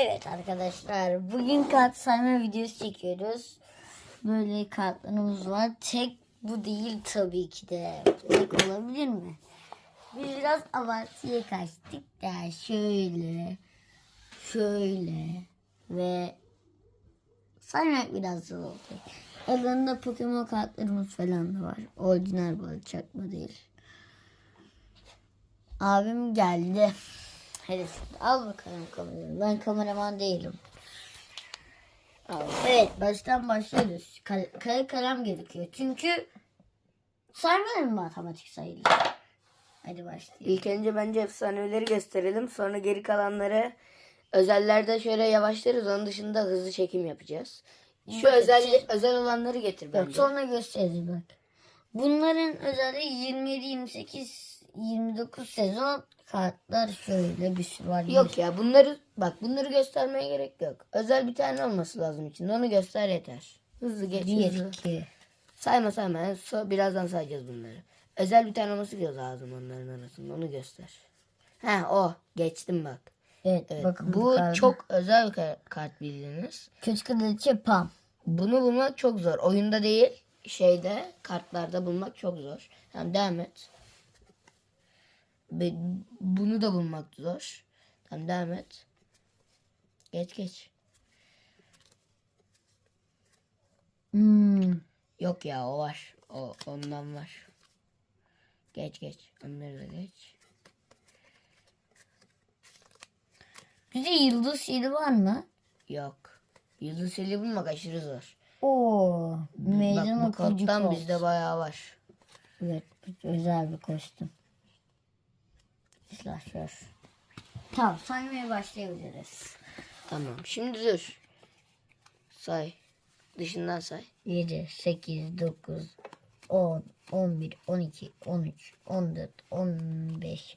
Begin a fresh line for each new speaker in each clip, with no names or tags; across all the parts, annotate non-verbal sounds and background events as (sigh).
Evet arkadaşlar bugün kart sayma videosu çekiyoruz. Böyle kartlarımız var. Tek bu değil tabii ki de. Tek olabilir mi? Biz biraz abartıya kaçtık da şöyle şöyle ve saymak biraz zor oldu. Aralarında Pokemon kartlarımız falan da var. Orijinal böyle çakma değil. Abim geldi. Hadi al bakalım kamerayı. Ben kameraman değilim. Evet baştan başlıyoruz. Kare, kalem gerekiyor. Çünkü saymadın mı matematik sayıları? Hadi başlayalım.
İlk önce bence efsaneleri gösterelim. Sonra geri kalanları özellerde şöyle yavaşlarız. Onun dışında hızlı çekim yapacağız. Şu evet, özel, şey... özel olanları getir bence.
Sonra gösteririz bak. Bunların özelliği 27, 28, 29 sezon kartlar şöyle bir sürü var.
Yok ya bunları bak bunları göstermeye gerek yok. Özel bir tane olması lazım için. Onu göster yeter. Hızlı geç. Bir, hızlı. iki. Sayma sayma. so, birazdan sayacağız bunları. Özel bir tane olması lazım onların arasında. Onu göster. Ha o. Geçtim bak. Evet, evet. Bakın bu bu çok özel bir kart bildiğiniz.
Kötü kraliçe Pam.
Bunu bulmak çok zor. Oyunda değil şeyde kartlarda bulmak çok zor. Tamam devam et. Be, bunu da bulmak zor. Tamam devam et. Geç geç.
Hmm.
Yok ya o var. O ondan var. Geç geç. Onları da geç.
Bize yıldız sili var mı?
Yok. Yıldız sili bulmak aşırı zor.
Oo, meydan Bak, bu okuyucu kottan kolt.
bizde bayağı var.
Evet, özel bir kostüm. Slasher. Tamam, saymaya başlayabiliriz.
Tamam, şimdi dur. Say. Dışından say.
7, 8, 9, 10, 11, 12, 13, 14, 15,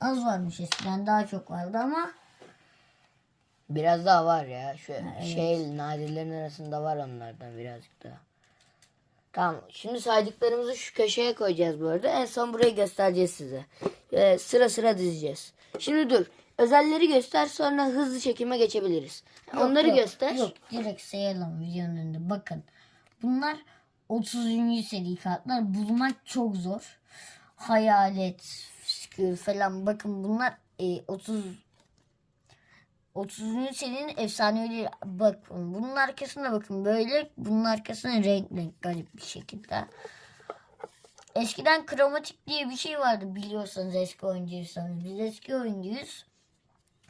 az varmış eskiden daha çok vardı ama
Biraz daha var ya. Şu evet. şey nadirlerin arasında var onlardan birazcık daha. Tamam. Şimdi saydıklarımızı şu köşeye koyacağız bu arada. En son burayı göstereceğiz size. Ee, sıra sıra dizeceğiz. Şimdi dur. Özelleri göster sonra hızlı çekime geçebiliriz. Yok, Onları yok, göster. Yok
direkt sayalım videonun önünde. Bakın. Bunlar 30. seri kartlar. Bulmak çok zor. Hayalet çıkıyor falan. Bakın bunlar e, 30 30. senin efsaneleri bakın. Bunun arkasına bakın böyle. Bunun arkasına renk renk garip bir şekilde. Eskiden kromatik diye bir şey vardı biliyorsanız eski oyuncuysanız. Biz eski oyuncuyuz.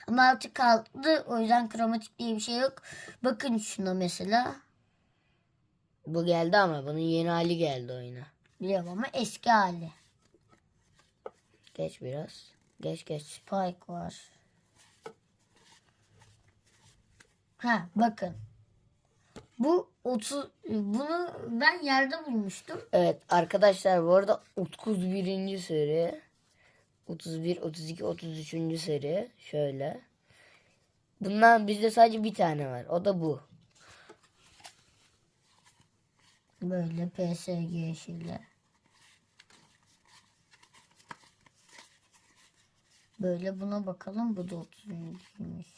Ama artık kalktı. O yüzden kromatik diye bir şey yok. Bakın şuna mesela.
Bu geldi ama bunun yeni hali geldi oyuna.
Biliyorum ama eski hali.
Geç biraz. Geç geç.
Spike var. Ha bakın. Bu 30 bunu ben yerde bulmuştum.
Evet arkadaşlar bu arada 31. seri. 31, 32, 33. seri. Şöyle. Bundan bizde sadece bir tane var. O da bu.
Böyle PSG yeşiller. Böyle buna bakalım. Bu da 30.ymiş.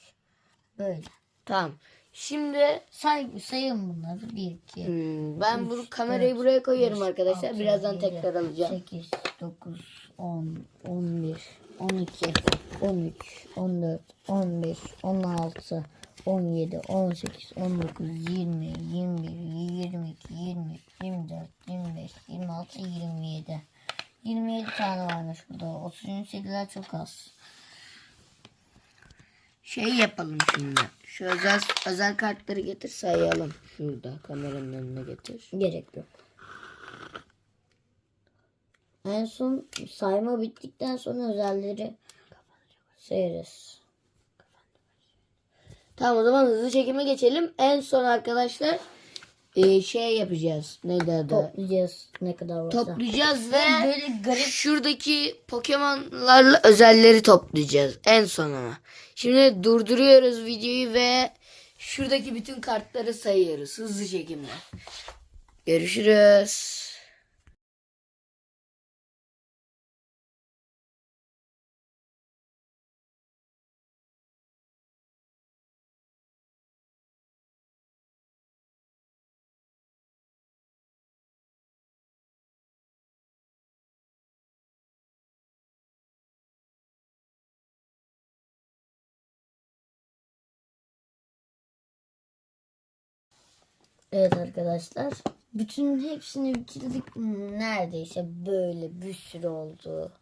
Böyle.
Tamam. Şimdi
say, sayın bunları. 1, 2, hmm,
ben üç, bunu kamerayı dört, buraya koyuyorum beş, arkadaşlar. Altı, Birazdan yedi, tekrar alacağım.
8, 9, 10, 11, 12, 13, 14, 15, 16, 17, 18, 19, 20, 21, 22, 27 tane varmış burada. 38'ler çok az.
Şey yapalım şimdi. Şu özel özel kartları getir sayalım. Şurada kameranın önüne getir.
Gerek yok. En son sayma bittikten sonra özelleri sayarız.
Tamam o zaman hızlı çekime geçelim. En son arkadaşlar e, şey yapacağız. Ne dedi?
Toplayacağız ne kadar varsa.
Toplayacağız ve böyle garip şuradaki Pokemon'larla özelleri toplayacağız en sonuna. Şimdi durduruyoruz videoyu ve şuradaki bütün kartları sayıyoruz hızlı çekimle. Görüşürüz.
Evet arkadaşlar. Bütün hepsini bitirdik. Neredeyse böyle bir sürü oldu.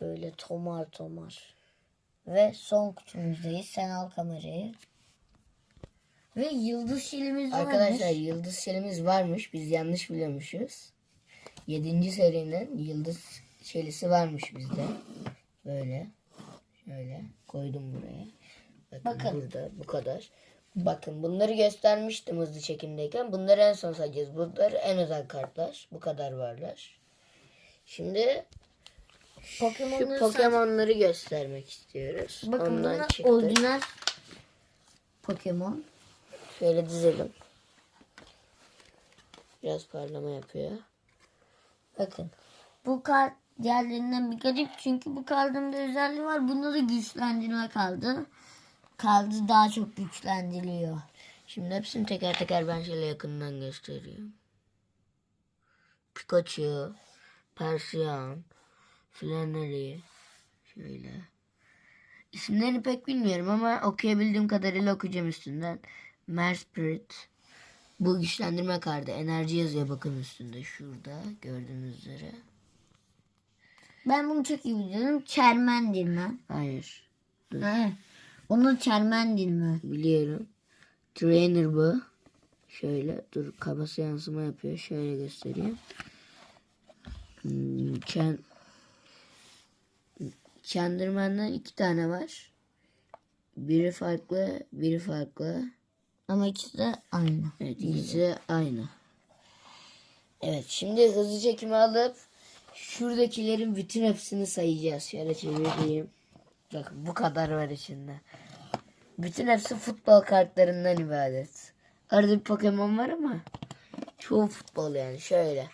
Böyle tomar tomar. Ve son kutumuzdayız. Sen al kamerayı. Ve yıldız şelimiz varmış. Arkadaşlar
yıldız şelimiz varmış. Biz yanlış biliyormuşuz. 7. serinin yıldız şelisi varmış bizde. Böyle. Şöyle koydum buraya. Bakın, Bakın. burada bu kadar. Bakın bunları göstermiştim hızlı çekimdeyken. Bunları en son sayacağız. Bunlar en özel kartlar. Bu kadar varlar. Şimdi Pokemon'ları şu Pokemon'ları sadece... göstermek istiyoruz. Bakın Ondan bunlar orijinal
Pokemon.
Şöyle dizelim. Biraz parlama yapıyor.
Bakın. Bu kart diğerlerinden bir garip çünkü bu kartın bir özelliği var. Bunda da güçlendirme kaldı kaldı daha çok güçlendiriliyor.
Şimdi hepsini teker teker ben şöyle yakından göstereyim. Pikachu, Persian, Flannery, şöyle. İsimlerini pek bilmiyorum ama okuyabildiğim kadarıyla okuyacağım üstünden. Merspirit. Bu güçlendirme kartı. Enerji yazıyor bakın üstünde. Şurada gördüğünüz üzere.
Ben bunu çok iyi biliyorum. Çermendir mi? Hayır. Dur. Ha. Onu değil mi?
Biliyorum. Trainer bu. Şöyle dur Kabası yansıma yapıyor. Şöyle göstereyim. Hmm, Ken Kendirmenden iki tane var. Biri farklı, biri farklı.
Ama ikisi de aynı.
Evet, ikisi de aynı. Evet, şimdi hızlı çekimi alıp şuradakilerin bütün hepsini sayacağız. Şöyle çevireyim. Bakın bu kadar var içinde. Bütün hepsi futbol kartlarından ibaret. Arada bir Pokemon var ama çoğu futbol yani şöyle.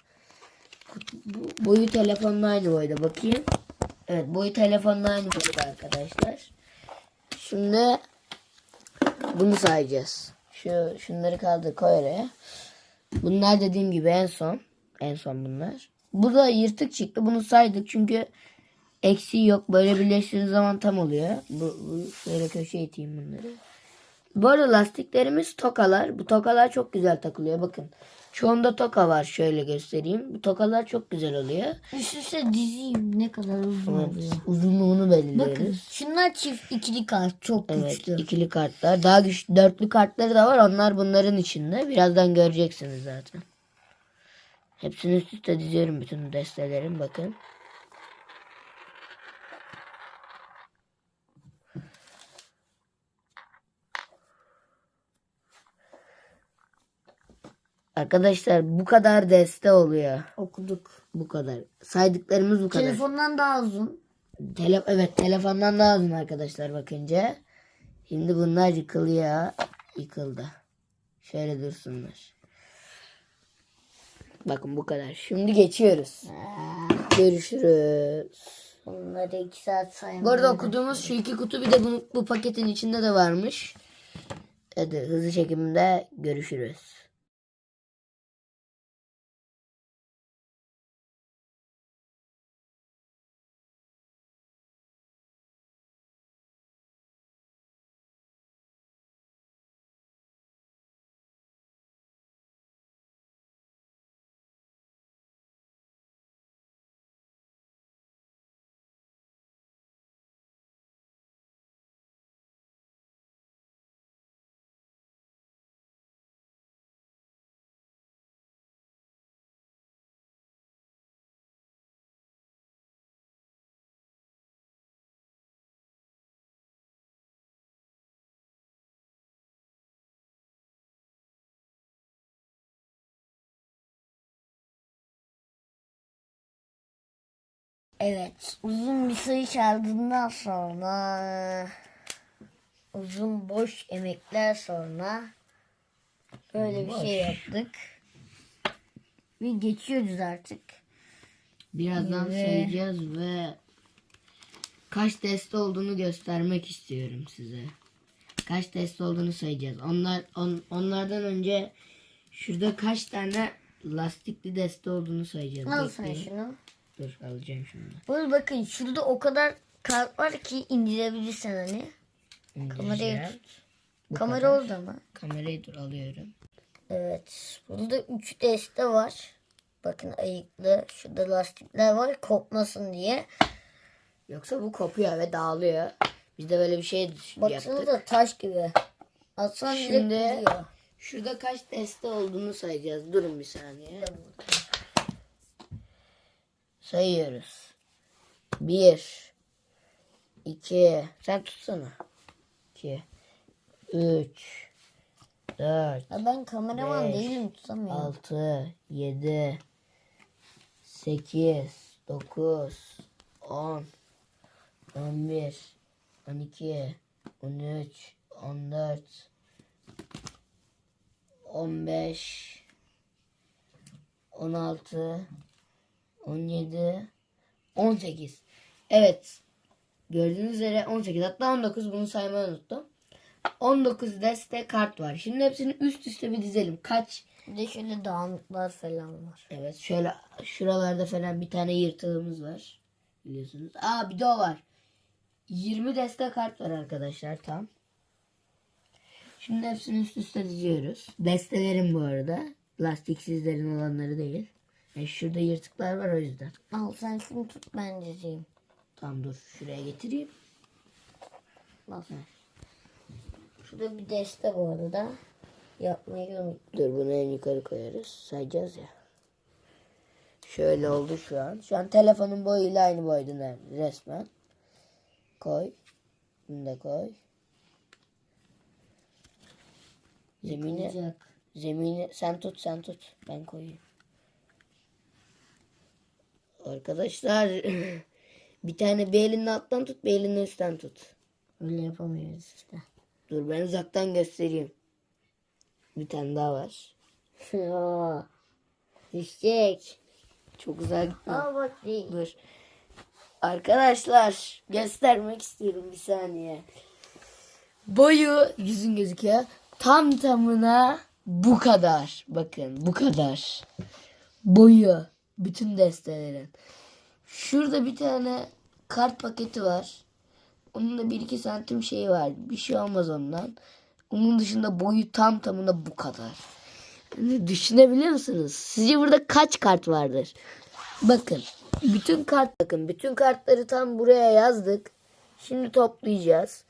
boyu telefonla aynı boyda bakayım. Evet boyu telefonla aynı boyda arkadaşlar. Şimdi bunu sayacağız. Şu şunları kaldı koy oraya. Bunlar dediğim gibi en son. En son bunlar. Bu da yırtık çıktı. Bunu saydık çünkü Eksi yok. Böyle birleştiğiniz zaman tam oluyor. Bu, bu böyle köşe iteyim bunları. Bu arada lastiklerimiz tokalar. Bu tokalar çok güzel takılıyor. Bakın. Çoğunda toka var. Şöyle göstereyim. Bu tokalar çok güzel oluyor.
Üst üste diziyim ne kadar uzun oluyor.
Uzunluğunu belirliyoruz. Bakın
şunlar çift ikili kart çok Evet güçlü.
ikili kartlar. Daha güçlü dörtlü kartları da var. Onlar bunların içinde. Birazdan göreceksiniz zaten. Hepsini üst üste diziyorum bütün destelerim bakın. Arkadaşlar bu kadar deste oluyor. Okuduk. Bu kadar. Saydıklarımız bu kadar.
Telefondan daha uzun.
Tele evet telefondan daha uzun arkadaşlar bakınca. Şimdi bunlar yıkılıyor. Yıkıldı. Şöyle dursunlar. Bakın bu kadar. Şimdi geçiyoruz. Aa. Görüşürüz.
Bunları iki saat saymadım. Bu
arada okuduğumuz şu iki kutu bir de bu, bu paketin içinde de varmış. Hadi hızlı çekimde görüşürüz.
Evet, uzun bir sayı çaldığından sonra uzun boş emekler sonra böyle boş. bir şey yaptık. Ve geçiyoruz artık.
Birazdan ve... sayacağız ve kaç test olduğunu göstermek istiyorum size. Kaç test olduğunu sayacağız. Onlar on, onlardan önce şurada kaç tane lastikli deste olduğunu sayacağız.
Al sen şunu.
Dur alacağım şimdi.
Böyle bakın şurada o kadar kart var ki indirebilirsen hani. İndireceğim. Kamerayı tut. Kamera kadar. oldu ama.
Kamerayı dur alıyorum.
Evet. Burada 3 deste var. Bakın ayıklı. Şurada lastikler var kopmasın diye.
Yoksa bu kopuyor ve dağılıyor. Biz de böyle bir şey yaptık. da
taş gibi. Atsan Şimdi
şurada kaç deste olduğunu sayacağız. Durun bir saniye. Tamam sayıyoruz. Bir, iki, sen tutsana. İki, üç, dört, ya ben kameraman beş, değilim tutamıyorum. altı, yedi, sekiz, dokuz, on, on bir, on iki, on üç, on dört, on beş, on altı, 17 18 evet gördüğünüz üzere 18 hatta 19 bunu saymayı unuttum 19 deste kart var şimdi hepsini üst üste bir dizelim kaç
bir de şöyle dağınıklar falan var
evet şöyle şuralarda falan bir tane yırtığımız var biliyorsunuz aa bir de o var 20 deste kart var arkadaşlar tam şimdi hepsini üst üste diziyoruz destelerim bu arada lastiksizlerin olanları değil yani e, şurada yırtıklar var o yüzden.
Al sen şunu tut ben dizeyim.
Tamam dur şuraya getireyim. Bak.
Şurada bir deste bu arada. Yapmayı unuttum.
Dur bunu en yukarı koyarız. Sayacağız ya. Şöyle oldu şu an. Şu an telefonun boyuyla aynı boydu resmen. Koy. Bunu da koy. Zemini, zemini sen tut sen tut. Ben koyayım. Arkadaşlar (clears throat) bir tane bir elini alttan tut bir elini üstten tut.
Öyle yapamıyoruz işte.
Dur ben uzaktan göstereyim. Bir tane daha var.
Oo, (laughs) düşecek. Çok güzel Al bakayım.
Dur. Arkadaşlar göstermek istiyorum bir saniye. Boyu yüzün gözüküyor. Tam tamına bu kadar. Bakın bu kadar. Boyu. Bütün destelerin. Şurada bir tane kart paketi var. Onun da 1-2 santim şeyi var. Bir şey olmaz ondan. Onun dışında boyu tam tamına bu kadar. Yani düşünebiliyor musunuz? Sizce burada kaç kart vardır? Bakın. Bütün kart bakın. Bütün kartları tam buraya yazdık. Şimdi toplayacağız.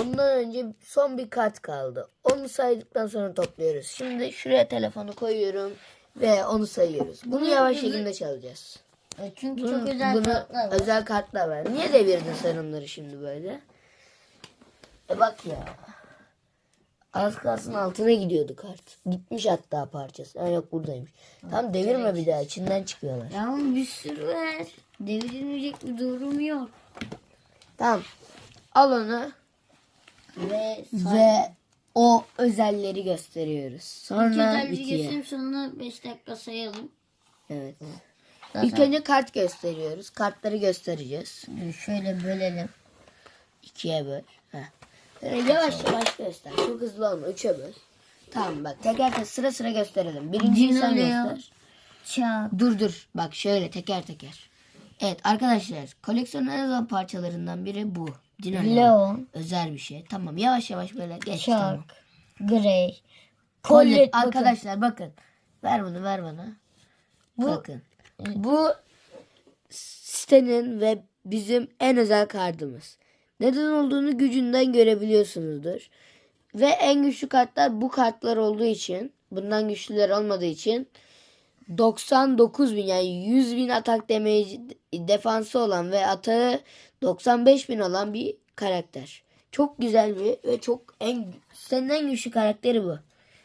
Ondan önce son bir kart kaldı. Onu saydıktan sonra topluyoruz. Şimdi şuraya telefonu koyuyorum. Ve onu sayıyoruz. Bunu yavaş şekilde çalacağız.
E, çünkü Bunu, çok özel bunu kartlar var.
özel kartlar var. Niye devirdin sen onları şimdi böyle? E bak ya. Az kalsın altına gidiyordu kart. Gitmiş hatta parçası. Ha yok buradaymış. Tam devirme bir daha. İçinden çıkıyorlar.
Ya bir sürü var. Devrilmeyecek bir durum yok.
Tamam. Al onu Ve, ve o özelleri gösteriyoruz. Sonra İlk bitiyor.
sonuna 5 dakika sayalım.
Evet. Zaten İlk önce kart gösteriyoruz. Kartları göstereceğiz. şöyle bölelim. İkiye böl. Heh. Ee, yavaş yavaş göster. Çok hızlı olma. Üçe böl. Tamam bak teker teker sıra sıra gösterelim. Birinciyi sen göster. Çap. Dur dur. Bak şöyle teker teker. Evet arkadaşlar koleksiyonun en azından parçalarından biri bu. Dinamo. Leon. Özel bir şey. Tamam yavaş yavaş böyle geç Shark. tamam. Grey. Colette bakın. Arkadaşlar bakın. Ver bunu ver bana. Bu, bakın. Bu sitenin ve bizim en özel kartımız. Neden olduğunu gücünden görebiliyorsunuzdur. Ve en güçlü kartlar bu kartlar olduğu için bundan güçlüler olmadığı için 99 bin yani 100 bin atak damage defansı olan ve atağı 95 bin olan bir karakter. Çok güzel bir ve çok en senin en güçlü karakteri bu.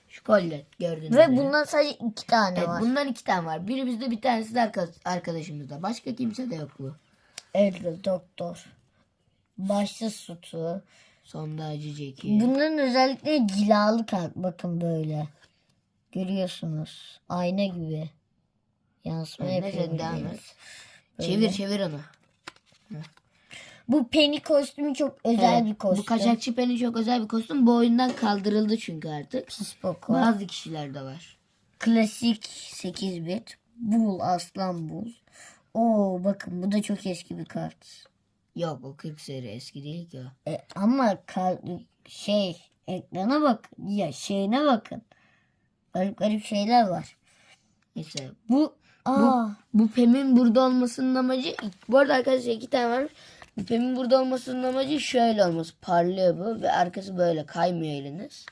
Şu kollet gördüğünüz
Ve gibi. bundan sadece iki tane evet, var.
Bundan iki tane var. Biri bizde bir tanesi de arkadaşımızda. Başka kimse de yok bu.
Evet doktor. Başsız sutu.
Sondacı ceki.
Bunların özellikle cilalı kart. Bakın böyle. Görüyorsunuz. Ayna gibi. Yansıma Önüne yapıyor. devam et.
Çevir çevir onu.
Bu peni kostümü çok özel Evet, bir kostüm. Bu
kaçakçı peni çok özel bir kostüm. Bu oyundan kaldırıldı çünkü artık.
Pis boku.
Bazı kişilerde var.
Klasik 8 bit. Bul aslan bul. Oo bakın bu da çok eski bir kart.
Yok o 40 seri eski değil ki
o. E, ama kar- şey ekrana bak Ya şeyine bakın garip garip şeyler var.
Neyse bu Aa. bu, bu Pem'in burada olmasının amacı bu arada arkadaşlar iki tane var. Bu Pem'in burada olmasının amacı şöyle olması. Parlıyor bu ve arkası böyle kaymıyor eliniz.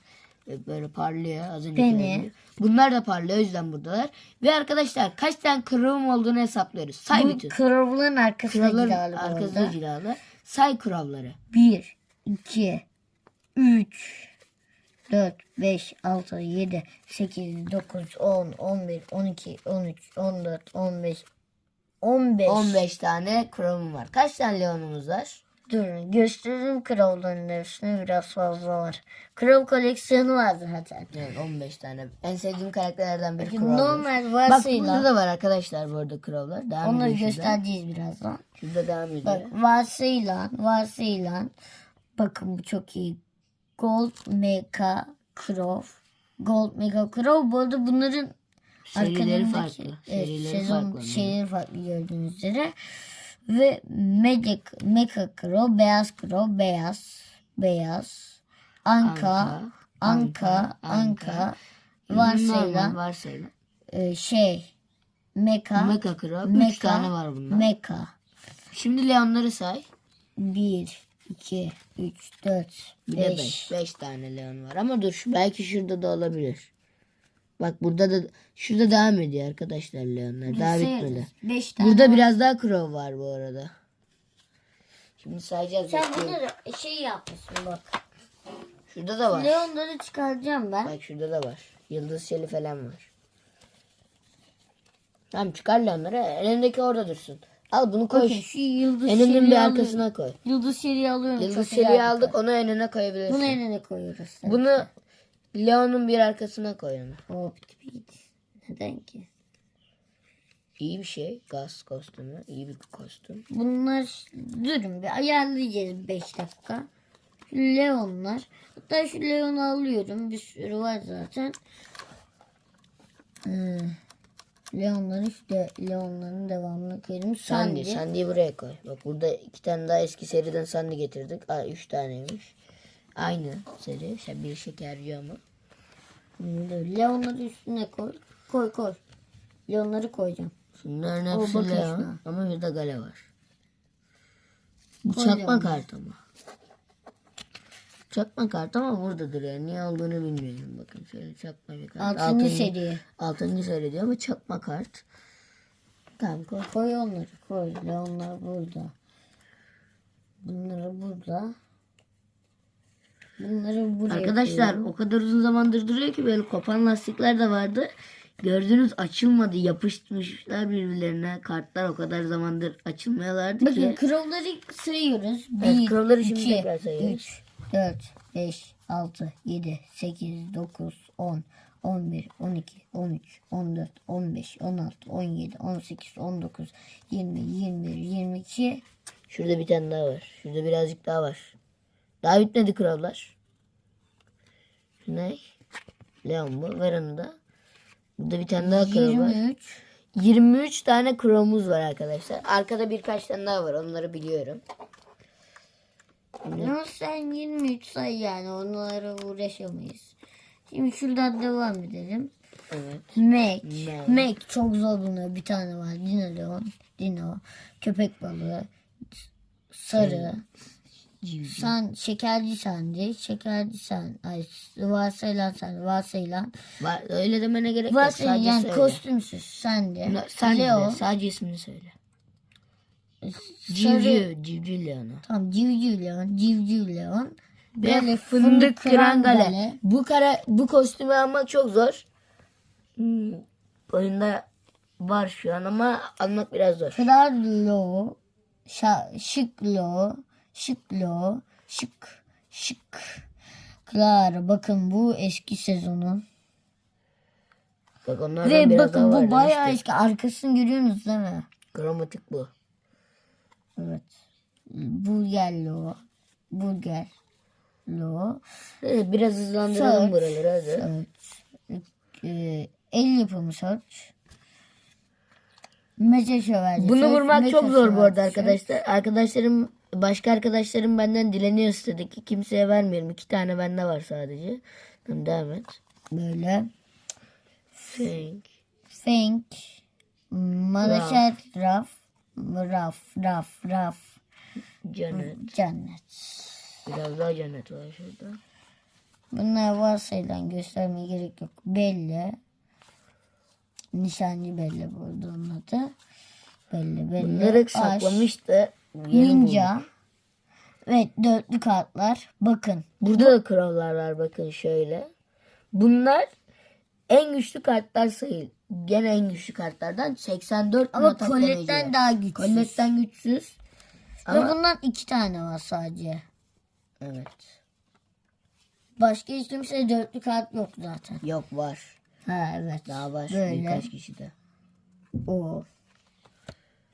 Böyle parlıyor az önce. Beni. Bunlar da parlıyor o yüzden buradalar. Ve arkadaşlar kaç tane kıvrım olduğunu hesaplıyoruz. Say bu bütün.
Kıvrımların arkasına cilalı.
Arkasına cilalı. Say kuralları.
Bir, iki, üç. 4, 5, 6, 7, 8, 9, 10, 11, 12, 13, 14, 15, 15.
15 tane kromum var. Kaç tane leonumuz var?
Durun gösterdim kralların hepsine biraz fazla var. Kral koleksiyonu var zaten.
Evet 15 tane. En sevdiğim karakterlerden biri kral. Normal vasıyla. Bak burada da var arkadaşlar bu arada krallar.
Devam Onları göstereceğiz birazdan.
Şurada devam ediyor. Bak
vasıyla vasıyla. Bakın bu çok iyi Gold Mega Crow. Gold Mega Crow. Bu arada bunların
serileri farklı.
Evet, sezon farklı. Serileri farklı gördüğünüz üzere. Ve Magic, Mega Crow, Beyaz Crow, Beyaz, Beyaz, Anka, Anka, Anka, Anka, Anka varsayılan, varsayılan. E, şey, Meka,
Meka Crow. Meka, Üç tane var bunlar. Meka. Şimdi Leonları say.
Bir, 2, 3, 4, 5.
Bir 5. tane Leon var. Ama dur şu, belki şurada da olabilir. Bak burada da şurada devam ediyor arkadaşlar Leon'lar. Daha bitmedi. 5 tane. Burada var. biraz daha Crow var bu arada. Şimdi sayacağız.
Sen bakayım. şey yapmışsın bak. Şurada da var. Leon'ları çıkaracağım ben.
Bak şurada da var. Yıldız şeli falan var. Tamam çıkar Leon'ları. Elindeki orada dursun. Al bunu koy. Bakın şu yıldız Eninin bir arkasına alıyorum.
koy. Yıldız şeriyi alıyorum.
Yıldız çok şeriyi aldık. onu enine koyabilirsin. Bunu
enine koyuyoruz.
Bunu Leon'un bir arkasına koy onu.
Hop git. Neden ki?
İyi bir şey. Gaz kostümü. İyi bir kostüm.
Bunlar durun bir ayarlayacağız 5 dakika. Şu Leonlar. Hatta şu Leon'u alıyorum. Bir sürü var zaten. Hmm. Leonları işte Leonların devamını koyalım. Sandy. Sandy.
Sandy'yi buraya koy. Bak burada iki tane daha eski seriden Sandy getirdik. Aa, üç taneymiş. Aynı seri. İşte bir şeker yiyor ama.
Leonları üstüne koy. Koy koy. Leonları koyacağım.
Şunların hepsi Leon. işte. Ama şurada gale var. Bu Koy çakma Leonları. kart ama. Çakma kart ama buradadır yani. Niye aldığını bilmiyorum. Bakın şöyle
çakma bir kart. Altıncı, altıncı seri.
Altıncı seri diyor ama çakma kart.
Tamam koy, koy onları koy. Leonlar burada. Bunları burada. Bunları buraya
Arkadaşlar koyuyorum. o kadar uzun zamandır duruyor ki böyle kopan lastikler de vardı. Gördüğünüz açılmadı. Yapışmışlar birbirlerine. Kartlar o kadar zamandır açılmayalardı Bakın, ki. Bakın
kralları sayıyoruz. Bir, evet, kralları şimdi iki, tekrar sayıyoruz. Üç, 4, 5, 6, 7, 8, 9, 10, 11, 12, 13, 14, 15, 16, 17, 18, 19, 20, 21, 22.
Şurada bir tane daha var. Şurada birazcık daha var. Daha bitmedi kurallar. Ne? Leon bu. Ver onu da. Burada bir tane daha kural 23. var. 23 tane kuralımız var arkadaşlar. Arkada birkaç tane daha var. Onları biliyorum.
Yani sen 23 sayı yani onlara uğraşamayız. Şimdi şuradan devam edelim. Evet. Mac. Mac. Mac çok zor bulunuyor. Bir tane var. Dino Leon. Dino. Köpek balığı. Sarı. Sen şekerci sandı. şekerci sen, ay varsayılan sen, varsayılan.
Var, öyle demene gerek yok. Varsayılan
yani kostümsüz sandi. No,
sen Leo. De, sadece ismini söyle. Civciv, civciv leonu.
Tamam civciv leon, civciv leon.
Böyle fındık, fındık kıran gale. Bu, kara, bu kostümü almak çok zor. Hmm, oyunda var şu an ama almak biraz zor.
Krallo, şıklo, şıklo, şık, şık. Klar bakın bu eski sezonun. Bak Ve bakın bu bayağı işte. eski. Arkasını görüyorsunuz değil mi?
Gramatik bu.
Evet. Burgerli o. Burger. Lo.
Evet, biraz hızlandıralım search, buraları hadi.
Search. Ee, el yapımı search. Meze şövalyesi.
Bunu vurmak çok zor şövalyesi. bu arada arkadaşlar. Arkadaşlarım başka arkadaşlarım benden dileniyor istedi ki kimseye vermiyorum. İki tane bende var sadece. Tamam devam et.
Böyle. Fink. Fink. Madagascar. Raf. Raf, raf, raf. Cennet. Cennet.
Biraz daha cennet var şurada.
Bunlar varsayılan göstermeye gerek yok. Belli. Nişancı belli burada onun adı. Belli belli. Bunları
saklamıştı da
Ninja. Evet dörtlü kartlar. Bakın.
Burada da krallar var bakın şöyle. Bunlar en güçlü kartlar sayıl. Gene en güçlü kartlardan 84
ama Colette'den daha güçsüz.
Colette'den güçsüz.
Ve bundan iki tane var sadece. Evet. Başka hiç kimse dörtlü kart yok zaten. Yok var. Ha evet.
Daha var birkaç kişi de. O.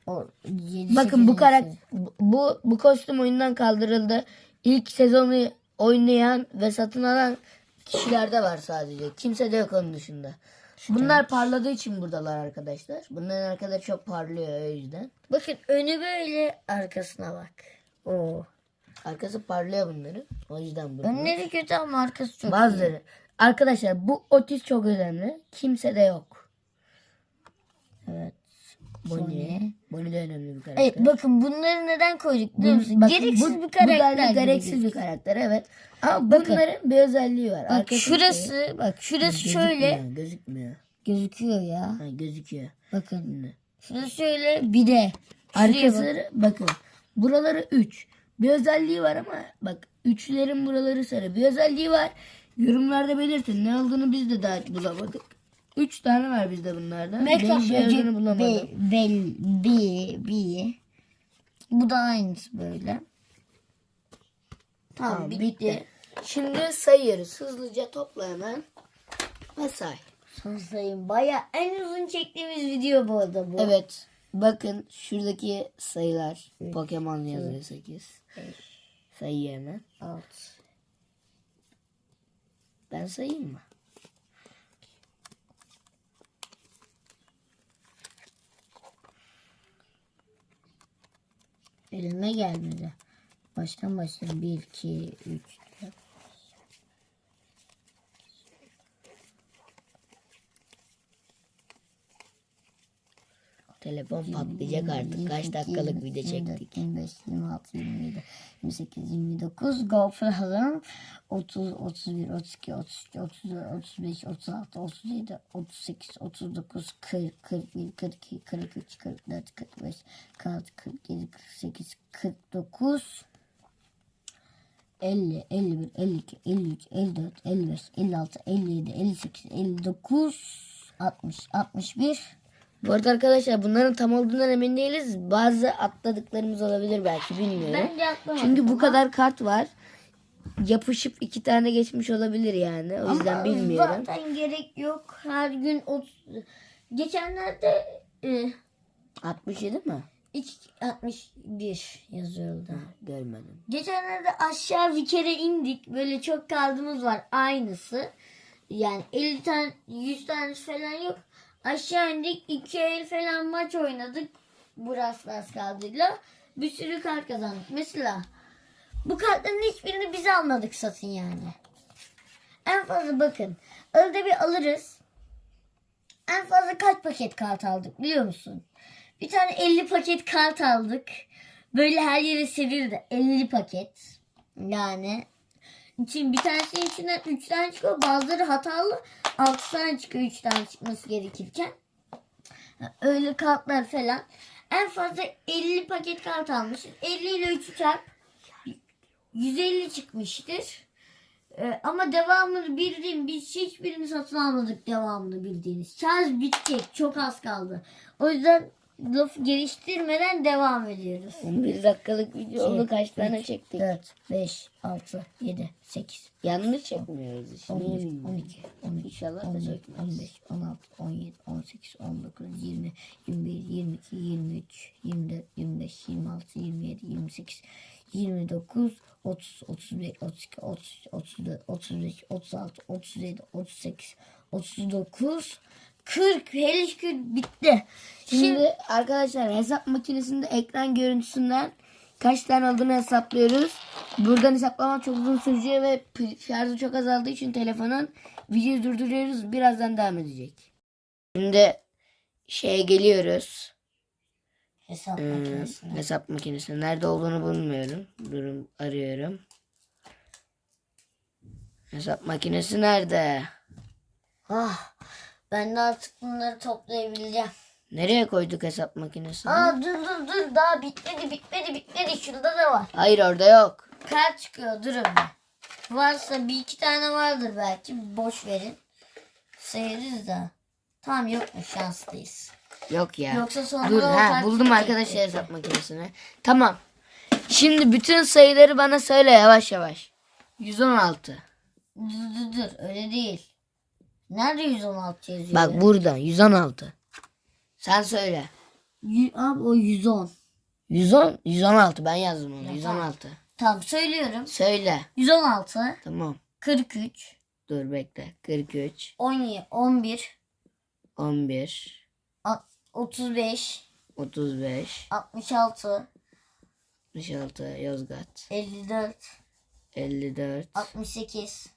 o 7, Bakın bu karakter bu bu kostüm oyundan kaldırıldı. İlk sezonu oynayan ve satın alan kişilerde var sadece. Kimse de yok onun dışında. Bunlar evet. parladığı için buradalar arkadaşlar. Bunların arkada çok parlıyor o yüzden.
Bakın önü böyle arkasına bak.
Oo. Arkası parlıyor bunların. O yüzden
burada. Önleri kötü ama arkası çok Bazıları. Iyi.
Arkadaşlar bu otis çok önemli. Kimse de yok.
Evet. Bonnie.
Bonnie de önemli bir karakter.
Evet bakın bunları neden koyduk biliyor musun? Bakın, gereksiz bu, bir karakter. Bu
gereksiz bir karakter evet. Ama bakın, bunların bir özelliği var. Bak
Arkası şurası şey, bak şurası gözükmüyor, şöyle.
Gözükmüyor.
Gözüküyor ya. Ha, gözüküyor. Bakın. Şurası şöyle bir de.
Arkasları bak. bakın. Buraları 3. Bir özelliği var ama bak üçlerin buraları sarı. Bir özelliği var. Yorumlarda belirtin. Ne olduğunu biz de daha bulamadık. Üç tane var bizde bunlardan. Beş yerini bulamadım.
Be, be, be, Bu da aynısı böyle.
Tamam, tamam bitti. bitti. Şimdi sayıyoruz. Hızlıca topla hemen. Ve say.
Son sayım. Baya en uzun çektiğimiz video bu arada bu.
Evet. Bakın şuradaki sayılar. Evet. Pokemon yazıyor 8. Evet. Sayı hemen. 6. Ben sayayım mı?
elime gelmedi. Baştan başlayalım. 1, 2, 3,
Telefon patlayacak artık. Kaç dakikalık video çektik?
25, 26, 27, 28, 29. GoPro hazırım. 30, 31, 32, 33, 34, 35, 36, 37, 38, 39, 40, 41, 42, 43, 44, 45, 46, 47, 48, 49. 50, 51, 52, 53, 54, 55, 56, 57, 58, 59, 60, 61,
bu arada arkadaşlar bunların tam olduğundan emin değiliz. Bazı atladıklarımız olabilir belki bilmiyorum. Çünkü bu kadar kart var. Yapışıp iki tane geçmiş olabilir yani. O Ama yüzden bilmiyorum.
Zaten gerek yok. Her gün 30... Geçenlerde e,
67 mi?
61 yazıyordu. görmedim. Geçenlerde aşağı bir kere indik. Böyle çok kaldığımız var. Aynısı. Yani 50 tane 100 tane falan yok. Aşağı indik. iki el falan maç oynadık. Buraslas kaldığıyla. Bir sürü kart kazandık. Mesela bu kartların hiçbirini biz almadık satın yani. En fazla bakın. Arada bir alırız. En fazla kaç paket kart aldık biliyor musun? Bir tane 50 paket kart aldık. Böyle her yere serildi. 50 paket. Yani için bir tanesinin içinden 3 tane çıkıyor. Bazıları hatalı 6 tane çıkıyor 3 tane çıkması gerekirken. Öyle kartlar falan. En fazla 50 paket kart almışız. 50 ile 3'ü çarp 150 çıkmıştır. Ee, ama devamını bildiğim biz hiçbirini satın almadık devamını bildiğiniz. Şarj bitecek çok az kaldı. O yüzden laf geliştirmeden devam ediyoruz.
11 dakikalık videoda İki, kaç tane çektik? 4,
5, 6, 7, 8.
Yanlış çekmiyoruz işte.
11, 12, 13, İnşallah 14, 15, 16, 17, 18, 19, 20, 21, 22, 23, 24, 25, 26, 27, 28, 29, 30, 31, 32, 33, 34, 35, 36, 37, 38, 39, 40 50 bitti.
Şimdi, Şimdi arkadaşlar hesap makinesinde ekran görüntüsünden kaç tane olduğunu hesaplıyoruz. Buradan hesaplamak çok uzun süreceği ve şarjı çok azaldığı için telefonun videoyu durduruyoruz. Birazdan devam edecek. Şimdi şeye geliyoruz. Hesap hmm, makinesine. Hesap makinesine. Nerede olduğunu bulmuyorum. Durum arıyorum. Hesap makinesi nerede?
Ah. Ben de artık bunları toplayabileceğim.
Nereye koyduk hesap makinesini?
Aa dur dur dur daha bitmedi bitmedi bitmedi şurada da var.
Hayır orada yok.
Kart çıkıyor durun. bir. Varsa bir iki tane vardır belki boş verin. Sayarız da. Tamam yokmuş şanslıyız. Yok ya. Yoksa sonra Dur
ha buldum çıkacak arkadaşlar hesap makinesini. Tamam. Şimdi bütün sayıları bana söyle yavaş yavaş. 116.
Dur dur dur öyle değil. Nerede 116 yazıyor?
Bak ya? burada 116. Sen söyle.
Y abi o 110.
110 116 ben yazdım onu. Ya, 116. Tamam.
tamam söylüyorum. Söyle. 116. Tamam. 43.
Dur bekle. 43.
17 11.
11.
A 35.
35.
66.
66 Yozgat.
54.
54.
68.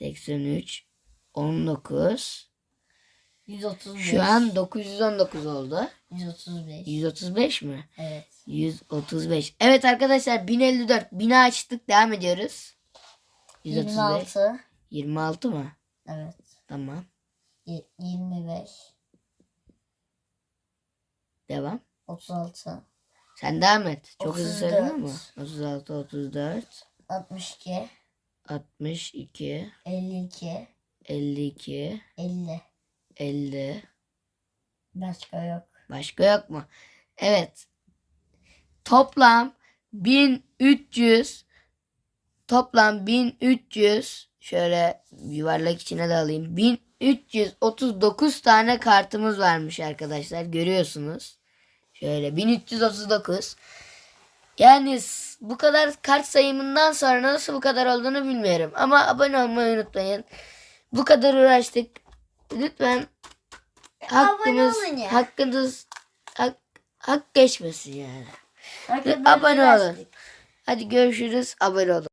83 19
135.
Şu an 919 oldu.
135.
135 mi? Evet. 135. Evet arkadaşlar 1054. Bina açtık. Devam ediyoruz.
135. 26.
26 mı? Evet. Tamam.
25. Devam. 36.
Sen devam et. Çok 34. hızlı söyledin ama. 36, 34.
62.
62
52
52 50 50
Başka yok.
Başka yok mu? Evet. Toplam 1300 toplam 1300 şöyle yuvarlak içine de alayım. 1339 tane kartımız varmış arkadaşlar. Görüyorsunuz. Şöyle 1339 yani bu kadar kart sayımından sonra nasıl bu kadar olduğunu bilmiyorum. Ama abone olmayı unutmayın. Bu kadar uğraştık. Lütfen e, hakkımız hakkınız hak, hak geçmesin yani. Hakkınız abone olun. Hadi görüşürüz. Abone olun.